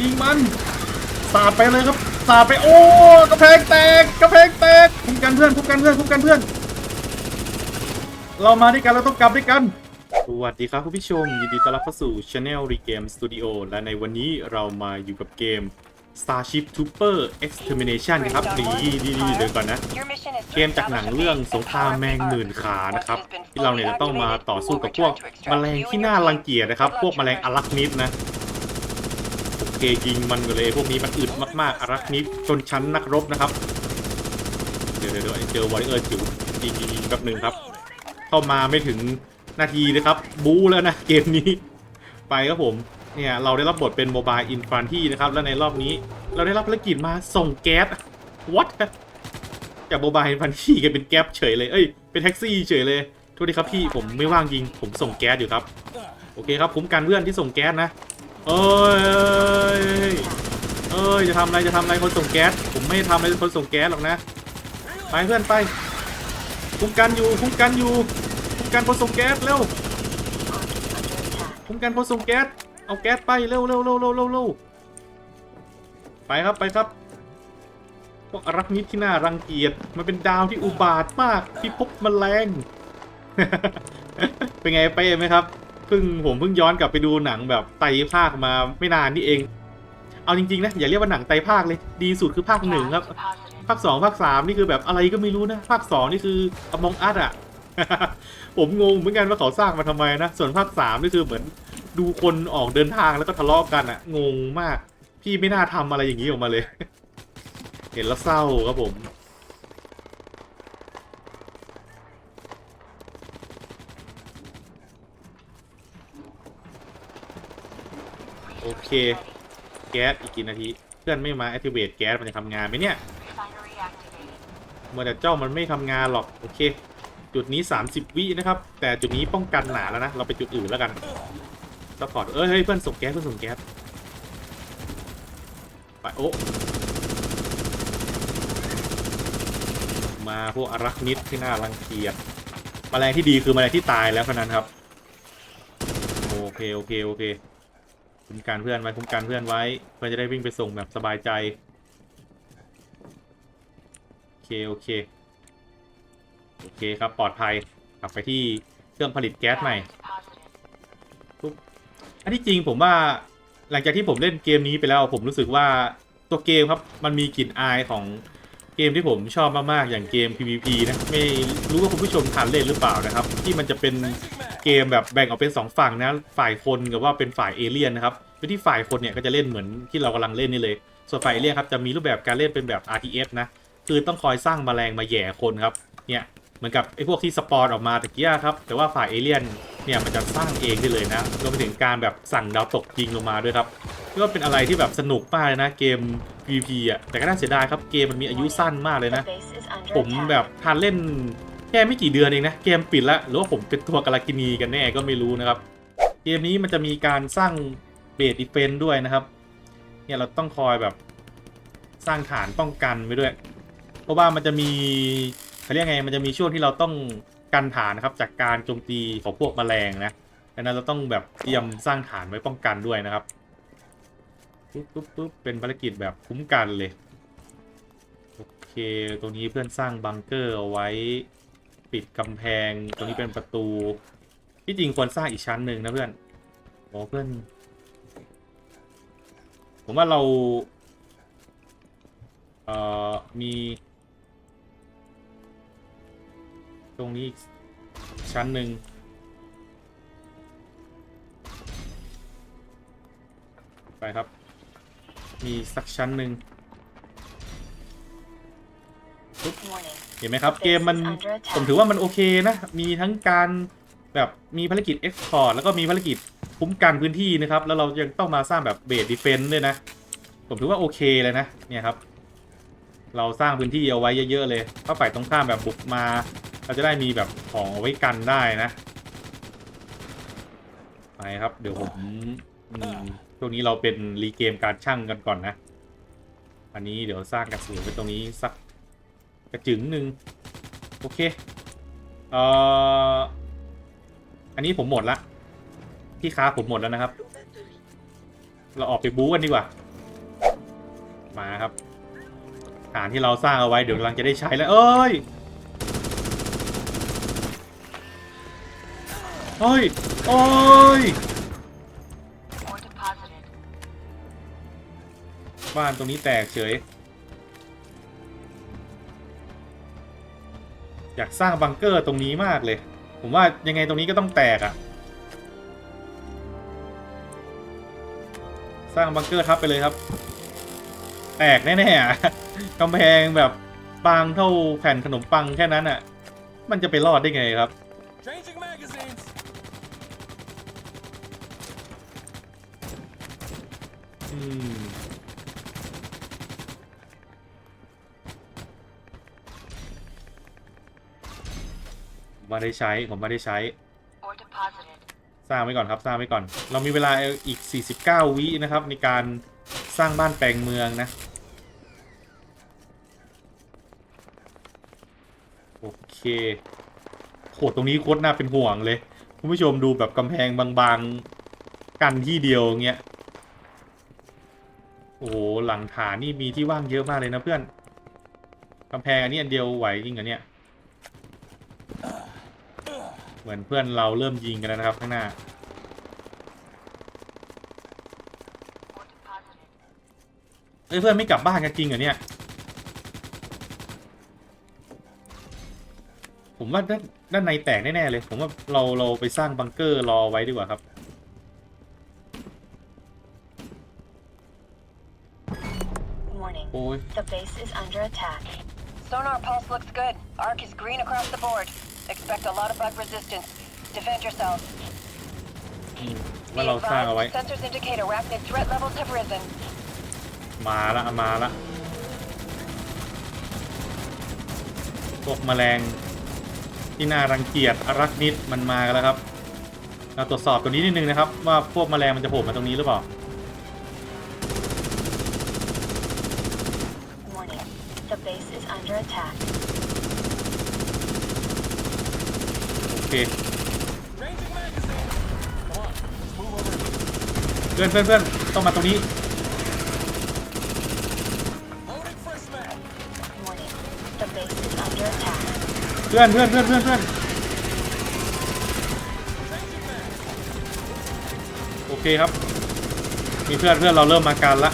ยิงมันสาดไปเลยครับสาดไปโอ้กระแพงแตกกระแพงแตกคุ้มกันเพื่อนคุ้มกันเพื่อนคุ้มกันเพื่อน เรามาด้วยกันเราต้องกลับด้วยกันสวัสดีครับคุณผู้ชม ยินดีต้อนรับเข้าสู่ Channel Regame Studio และในวันนี้เรามาอยู่กับเกม Starship Trooper Extermination นะครับนี่นี่นี่เดี๋ยวก่อนนะ เกมจากหนังเรื่องสงครามแมงหมื่นขานะครับ ที่เราเนี่ยจะต้องมาต่อสู้กับพวกแมลงที่น่ารังเกียจนะครับ พวกแมลงอลักนิดนะ ยิงมันกันเลย พวกนี้มันอึดมากๆอลักนิดชนชั้นนักรบนะครับ เดี๋ยวเดี๋ยวเจอวอริเออร์จิ๋วยิงยิงแป๊บหนึ่งครับ เข้ามาไม่ถึงนาทีนะครับ บู๊แล้วนะเกมนี้ ไปครับผม เนี่ยเราได้รับบทเป็นโมบายอินฟันที่นะครับ และในรอบนี้เราได้รับภารกิจมาส่งแก๊ส what จากโมบายอินฟันที่กันเป็นแก๊ปเฉยเลยเอ้ยเป็นแท็กซี่เฉยเลยโทษทีครับพี่ผมไม่ว่างยิงผมส่งแก๊สอยู่ครับ โอเคครับคุ้มกันเพื่อนที่ส่งแก๊สนะเอ้ยเอ้ ยจะทำอะไรจะทำอะไรคนส่งแก๊สผมไม่ทำอะไรคนส่งแก๊สหรอกนะไปเพื่อนไปคุ้มกันอยู่คุ้มกันอยู่คุ้มกันคนส่งแก๊สเร็วคุ้มกันคนส่งแก๊สเอาแก๊สไปเร็วเร็วเร็วเร็วเร็วเร็วไปครับไปครับพวกรักนิดที่น่ารังเกียจมันเป็นดาวที่อุบาทมากที่พบมแมลงเป็นไงไปไหมครับเพิ่งผมเพิ่งย้อนกลับไปดูหนังแบบไตรภาคมาไม่นานนี่เอง เอาจริงๆนะอย่าเรียกว่าหนังไตรภาคเลย ดีสุดคือภาคหนึ่งครับ ภาคสองภาคสามนี่คือแบบอะไรก็ไม่รู้นะ ภาคสองนี่คืออมองอัดอะผมงงเหมือนกันว่าเขาสร้างมาทำไมนะ ส่วนภาคสามนี่คือเหมือนดูคนออกเดินทางแล้วก็ทะเลาะกันอะงงมาก พี่ไม่น่าทำอะไรอย่างนี้ออกมาเลย เห็นแล้วเศร้าครับผมโอเคแก๊สอีกกี่นาทีเพื่อนไม่มา activate แก๊สมันจะทำงานไหมเนี่ยเมื่อแต่เจ้ามันไม่ทำงานหรอกโอเค จุดนี้ 30 วินะครับ แต่จุดนี้ป้องกันหนาแล้วนะเราไปจุดอื่นแล้วกันซัพพอร์ตเอ้ยเฮ้ยเพื่อนส่งแก๊สเพื่อนส่งแก๊สไปโอ้มาพวกอารักนิดที่น่ารังเกียจแมลงที่ดีคือแมลงที่ตายแล้วเท่านั้นครับโอเคโอเคโอเค คุ้มกันเพื่อนไว้คุ้มกันเพื่อนไว้ เพื่อนจะได้วิ่งไปส่งแบบสบายใจ โอเค โอเค โอเคครับปลอดภัยกลับไปที่เครื่องผลิตแก๊สใหม่ทุบอันที่จริงผมว่าหลังจากที่ผมเล่นเกมนี้ไปแล้ว ผมรู้สึกว่าตัวเกมครับมันมีกลิ่นอายของเกมที่ผมชอบมาก ๆ อย่างเกม PVP นะ ไม่รู้ว่าคุณผู้ชมทันเล่นหรือเปล่านะครับ ที่มันจะเป็น เกมแบบแบ่งออกเป็นสองฝั่งนะฝ่ายคนกับว่าเป็นฝ่ายเอเลี่ยนนะครับโดยที่ฝ่ายคนเนี่ยก็จะเล่นเหมือนที่เรากำลังเล่นนี่เลย ส่วนฝ่ายเอเลี่ยนครับจะมีรูปแบบการเล่นเป็นแบบ RTS นะคือต้องคอยสร้างแมลงมาแย่คนครับเนี่ยเหมือนกับไอ้พวกที่สปอนออกมาตะกี้ครับแต่ว่าฝ่ายเอเลี่ยนเนี่ยมันจะสร้างเองได้เลยนะรวมไปถึงการแบบสั่งดาวตกยิงลงมาด้วยครับก็เป็นอะไรที่แบบสนุกมากเลยนะเกม PVP อะแต่ก็น่าเสียดายครับเกมมันมีอายุสั้นมากเลยนะ ผมแบบทานเล่น ค่ไม่กี่เดือนเองนะ เกมปิดแล้วหรือว่าผมเป็นตัวกาลากินีกันแน่ก็ไม่รู้นะครับ เกมนี้มันจะมีการสร้างเบสดิเฟนด้วยนะครับ เนี่ยเราต้องคอยแบบสร้างฐานป้องกันไว้ด้วย เพราะว่ามันจะมีเขาเรียกไงมันจะมีช่วงที่เราต้องกันฐานนะครับ จากการโจมตีของพวกแมลงนะดังนั้นเราต้องแบบเตรียมสร้างฐานไว้ป้องกันด้วยนะครับปุ๊บปุ๊บปุ๊บเป็นภารกิจแบบคุ้มกันเลยโอเคตรงนี้เพื่อนสร้างบังเกอร์เอาไว้ ปิดกำแพงตรงนี้เป็นประตู ที่จริงควรสร้างอีกชั้นหนึ่งนะเพื่อนโอ้เพื่อน ผมว่าเรา เอ่อ มี ตรงนี้ชั้นหนึ่งไปครับ มีสักชั้นหนึ่งปุ๊บ เห็นไหมครับ เกมมันผมถือว่ามันโอเคนะ มีทั้งการแบบมีภารกิจ Export แล้วก็มีภารกิจคุ้มกันพื้นที่นะครับ แล้วเรายังต้องมาสร้างแบบเบสดีเฟนต์ด้วยนะ ผมถือว่าโอเคเลยนะ เนี่ยครับ เราสร้างพื้นที่เอาไว้เยอะๆเลยถ้าฝ่ายตรงข้ามแบบบุกมา เราจะได้มีแบบของเอาไว้กันได้นะ ไปครับ เดี๋ยวผมอืมช่วงนี้เราเป็นรีเกมการช่างกันก่อนนะ อันนี้เดี๋ยวสร้างกระสุนไว้ตรงนี้สักก ระจึงหนึ่งโอเคเอ่ออันนี้ผมหมดละที่ค้าผมหมดแล้วนะครับ เราออกไปบู๊กันดีกว่า มาครับฐานที่เราสร้างเอาไว้เดี๋ยวกำลังจะได้ใช้แล้วเอ้ยเฮ้ยโอ้ยบ้านตรงนี้แตกเฉย อยากสร้างบังเกอร์ตรงนี้มากเลย ผมว่ายังไงตรงนี้ก็ต้องแตกอะ่ะสร้างบังเกอร์ทับไปเลยครับ แตกแน่ๆอะกำแพงแบบบางเท่าแผ่นขนมปังแค่นั้นอะ่ะมันจะไปรอดได้ไงครับ Changing magazines. อืม ผมไม่ได้ใช้ผมไม่ได้ใช้ Or deposited. สร้างไว้ก่อนครับสร้างไว้ก่อน เรามีเวลาอีก 49 วินะครับ ในการสร้างบ้านแปลงเมืองนะโอเคโหตรงนี้โคตรน่าเป็นห่วงเลยคุณผู้ชมดูแบบกำแพงบางๆกันที่เดียวเงี้ยโอ้โหหลังฐานนี่มีที่ว่างเยอะมากเลยนะเพื่อนกำแพงอันนี้อันเดียวไหวจริงเหรอเนี่ย เหมือนเพื่อนเราเริ่มยิงกันแล้วนะครับ ข้างหน้า Or deposited. เอ้ยเพื่อนไม่กลับบ้านกันจริงเหรอเนี่ย ผมว่าด้านด้านในแตกแน่ๆเลย ผมว่าเราเราไปสร้างบังเกอร์รอไว้ดีกว่าครับ Warning. โอ้ย The base is under attack. Sonar pulse looks good. Arc is green across the board. Expect a lot of bug resistance. Defend yourself. อืม Be ว่าเราสร้างเอาไว้ advised, sensors indicate arachnid threat levels have risen. มาละมาละพวกแมลงที่น่ารังเกียจอารักนิดมันมากันแล้วครับ เราตรวจสอบตัวนี้นิดนึงนะครับ ว่าพวกแมลงมันจะโผล่มาตรงนี้หรือเปล่า Warning. The base is under attack. โอเค Changing magazines. Come on, let's move เพื่อนเพื่อนเพื่อนต้องมาตรงนี้เพื่อนเพื่อนเพื่อนเพื่อนเพื่อนโอเคครับ มีเพื่อนเพื่อนเราเริ่มมาการละ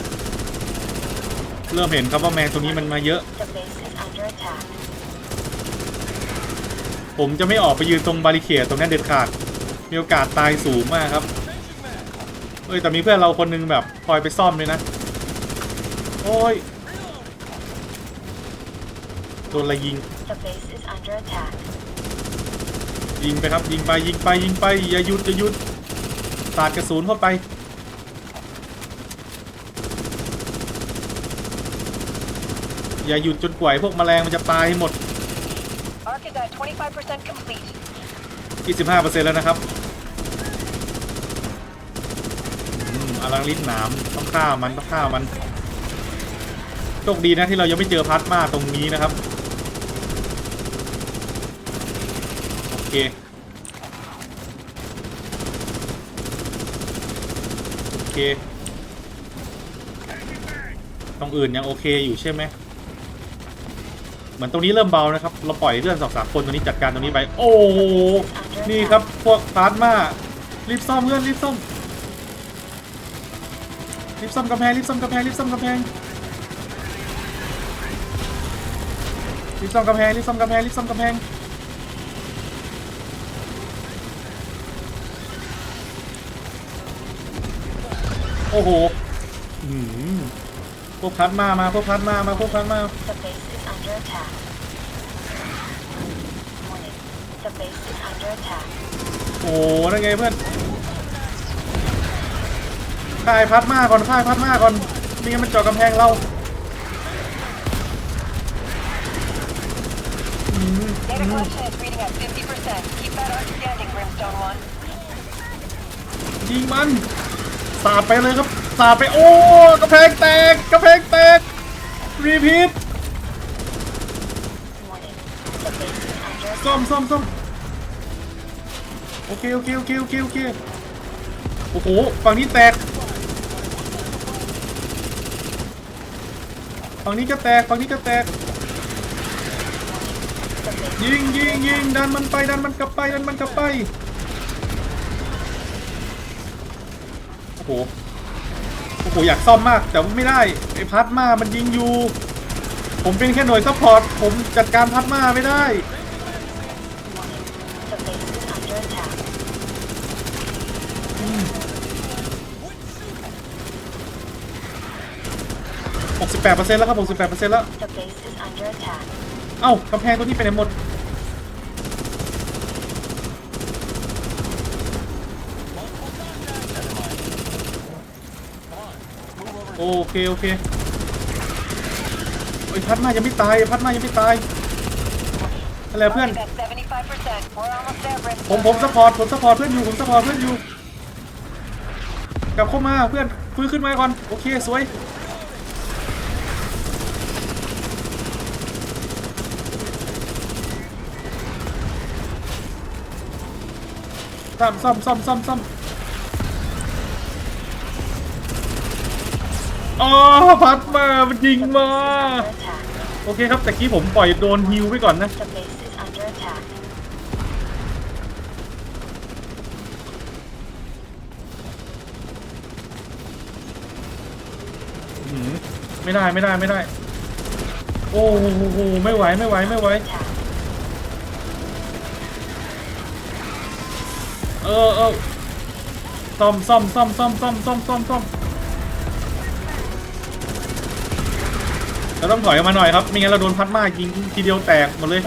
เริ่มเห็นครับว่าแมงตัวนี้มันมาเยอะ The base is under attack. ผมจะไม่ออกไปยืนตรงบาริเคดตรงนั้นเด็ดขาด มีโอกาสตายสูงมากครับ Changing mag. เอ้ยแต่มีเพื่อนเราคนหนึงแบบคอยไปซ่อมเลยนะ โอ้ย โดนอะไรยิง The base is under attack. ยิงไปครับยิงไปยิงไปยิงไปอย่าหยุดอย่าหยุดสาดกระสุนเข้าไปอย่าหยุดจนกว่าไอ้พวกแมลงมันจะตายให้หมด Arc is at 25% complete. 25%แล้วนะครับอืมอลังลิ้นหนามต้องฆ่ามันต้องฆ่ามันโชคดีนะที่เรายังไม่เจอพลาสมาตรงนี้นะครับ โอเคโอเคตรงอื่นยังโอเคอยู่ใช่ไหม เหมือนตรงนี้เริ่มเบานะครับ เราปล่อยเพื่อนสองสามคนตรงนี้จัดการตรงนี้ไป โอ้โห นี่ครับพวกพาร์ทมารีบซ่อมเพื่อนรีบซ่อมรีบซ่อมกำแพงรีบซ่อมกำแพงรีบซ่อมกำแพงรีบซ่อมกำแพงรีบซ่อมกำแพงรีบซ่อมกำแพงโอ้โหอื้อหือพวกพัดมามาพวกพัดมามาพวกพัดมา The base is under attack. Warning. The base is under attack. โอ้โหนั่นไงเพื่อนค่ายพัดมาก่อนค่ายพัดมาก่อนไม่งั้นมันเจาะกำแพงเราอืม Data collection is reading at 50%. Keep that arc standing, Brimstone 1. ยิงมัน สาดไปเลยครับ สาดไป โอ้กำแพงแตกกำแพงแตก รีพีท Warning. The base is under attack. ซ่อมซ่อมซ่อมโอเคโอเคโอเคโอเคโอเคโอ้โหฝั่งนี้แตกฝั่งนี้ก็แตกฝั่งนี้ก็แตกยิงยิงยิงดันมันไปดันมันกลับไปดันมันกลับไปโอ้โหโอ้โหอยากซ่อมมากแต่ว่าไม่ได้ไอ้พัดมามันยิงอยู่ ผมเป็นแค่หน่วยซัพพอร์ต ผมจัดการพัดมาไม่ได้ 68%แล้วครับ68%แล้ว เอ้ากำแพงตัวนี้ไปไหนหมด โอเค โอเค อ้ยพัดมายังไม่ตายพัดมายังไม่ตายอะไรเพื่อน ผมผมสปอร์ตผมสปอร์ตเพื่อนอยู่ผมสปอร์ตเพื่อนอยู่ กลับเข้ามาเพื่อนฟื้นขึ้นมาก่อนโอเคสวย ซ่อมซ่อมซ่อมซ่อมซ่อมอ๋อพัดมา มันยิงมา base is under attack. โอเคครับแต่กี้ผมปล่อยโดนฮิวไว้ก่อนนะ The base is under attack. หืมไม่ได้ไม่ได้ไม่ได้ โอ้โหไม่ไหวไม่ไหวไม่ไหว Attack. เออเออซ่อมซ่อมซ่อมซ่อมซ่อมซ่อมซ่อมซ่อม เราต้องถอยออกมาหน่อยครับ ไม่งั้นเราโดนพัดมากยิงทีเดียวแตกหมดเลย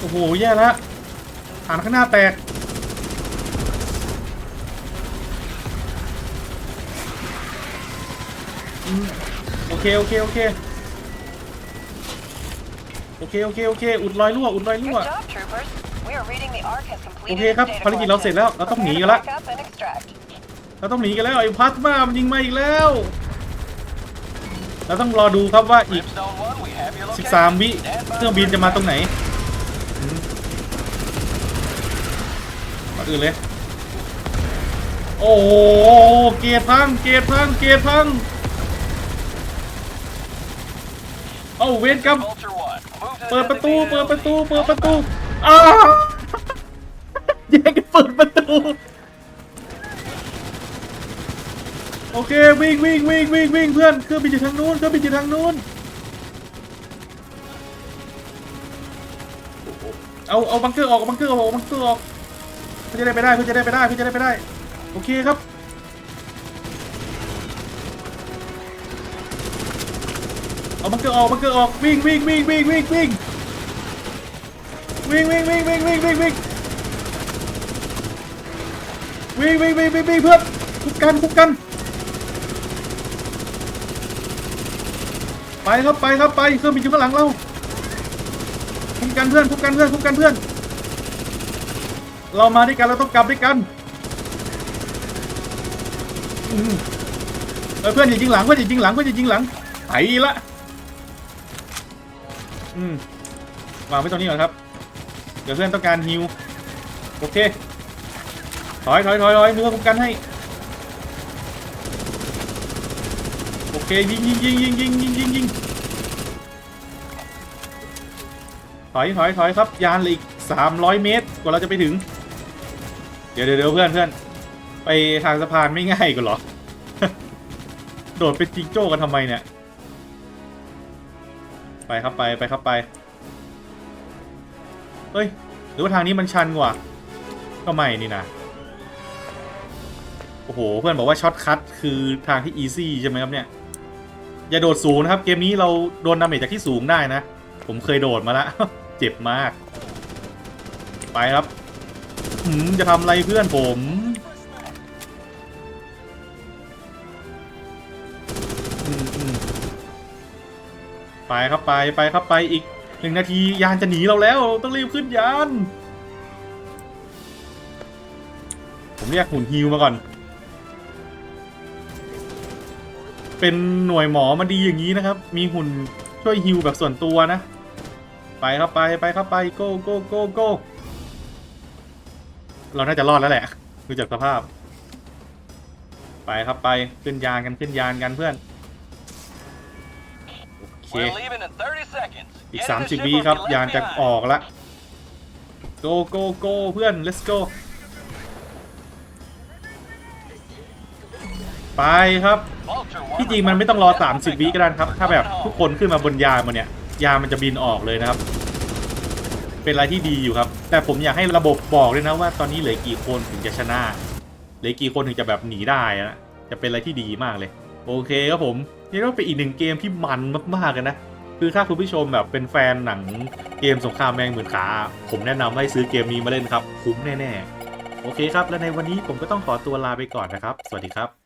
โอ้โห แย่แล้วฐานข้างหน้าแตก โอเค โอเค โอเค โอเค โอเค โอเค อุดรอยรั่ว อุดรอยรั่ว โอเคครับ ภารกิจเราเสร็จแล้ว เราต้องหนีกันละ เราต้องหนีกันแล้วไอ้พัดมามันยิงมาอีกแล้ว เราต้องรอดูครับว่าอีก 13 วิเครื่องบินจะมาตรงไหนมก่อนอื่นเลย โอ้โหเกียร์พังเกียร์พังเกียร์พังเอาเวรกรรม Vulture 1, move to the เปิดประตูเปิดประตูเปิดประตูอ้าแย่งกันเปิดประตู โอเควิ่งวิ่งวิ่งวิ่งวิ่งเพื่อนเครื่องบินอยู่ทางนู้นเครื่องบินอยู่ทางนู้นเอาเอาบังเกอร์ออกบังเกอร์ออกบังเกอร์ออกเพื่อจะได้ไปได้เพื่อจะได้ไปได้เพื่อจะได้ไปได้โอเคครับเอาบังเกอร์ออกบังเกอร์ออกวิ่งวิ่งวิ่งวิ่งวิ่งวิ่งวิ่งวิ่งวิ่งวิ่งวิ่งวิ่งวิ่งวิ่งวิ่งวิ่งวิ่งวิ่งเพื่อนคุกกันคุกกัน ไปครับไปครับไปเครื่องบินอยู่ข้างหลังเราคุกกันเพื่อนคุกกันเพื่อนคุกกันเพื่อน เรามาด้วยกันเราต้องกลับด้วยกันเออเพื่อนอย่ายิงหลังเพื่อนอย่ายิงหลังเพื่อนอย่ายิงหลังไถละอืมวางไว้ตรงนี้ก่อนครับ เดี๋ยวเพื่อนต้องการฮิวโอเคถอยถอยถอยถอยมือคุมกันให้ โอ เคยิงยิงยิงยิงยิงยิงยิงยิงถอยถอยถอยครับ ยานเหลืออีกสามร้อยเมตรกว่าเราจะไปถึง เดี๋ยวเดี๋ยวเดี๋ยวเพื่อนเพื่อนไปทางสะพานไม่ง่ายกว่าเหรอ โดดเป็นจิงโจ้กันทำไมเนี่ย ไปครับไปไปครับไป เฮ้ย หรือว่าทางนี้มันชันกว่า ก็ไม่นี่นะ โอ้โห เพื่อนบอกว่าช็อตคัทคือทางที่อีซี่ใช่ไหมครับเนี่ย อย่าโดดสูงนะครับ เกมนี้เราโดนดาเมจจากที่สูงได้นะ ผมเคยโดดมาแล้วเจ็บมาก ไปครับหืมจะทำอะไรเพื่อนผม ไปครับไปไปครับไปอีกหนึ่งนาทียานจะหนีเราแล้วต้องรีบขึ้นยาน ผมเรียกหุ่นฮิวมาก่อน เป็นหน่วยหมอมาดีอย่างนี้นะครับ มีหุ่นช่วยฮิวแบบส่วนตัวนะ ไปครับไปไปครับไป go go go go เราน่าจะรอดแล้วแหละดูจากสภาพ ไปครับไปขึ้นยานกันขึ้นยานกันเพื่อน We're leaving in 30 seconds. อีก Get in the 30 ship วิ or ครับ be left ยานจะ behind. ออกละ go go go เพื่อน let's go ไปครับ ที่จริงมันไม่ต้องรอ 30 วิก็ได้ครับ ถ้าแบบทุกคนขึ้นมาบนยานมาเนี่ย ยามันจะบินออกเลยนะครับ เป็นอะไรที่ดีอยู่ครับ แต่ผมอยากให้ระบบบอกด้วยนะว่าตอนนี้เหลือกี่คนถึงจะชนะเหลือกี่คนถึงจะแบบหนีได้นะจะเป็นอะไรที่ดีมากเลย โอเคครับผมนี่ก็เป็นอีกหนึ่งเกมที่มันมากๆกันนะคือถ้าคุณผู้ชมแบบเป็นแฟนหนังเกมสงครามแมงหมื่นขา ผมแนะนำให้ซื้อเกมนี้มาเล่นครับคุ้มแน่ๆโอเคครับ และในวันนี้ผมก็ต้องขอตัวลาไปก่อนนะครับ สวัสดีครับ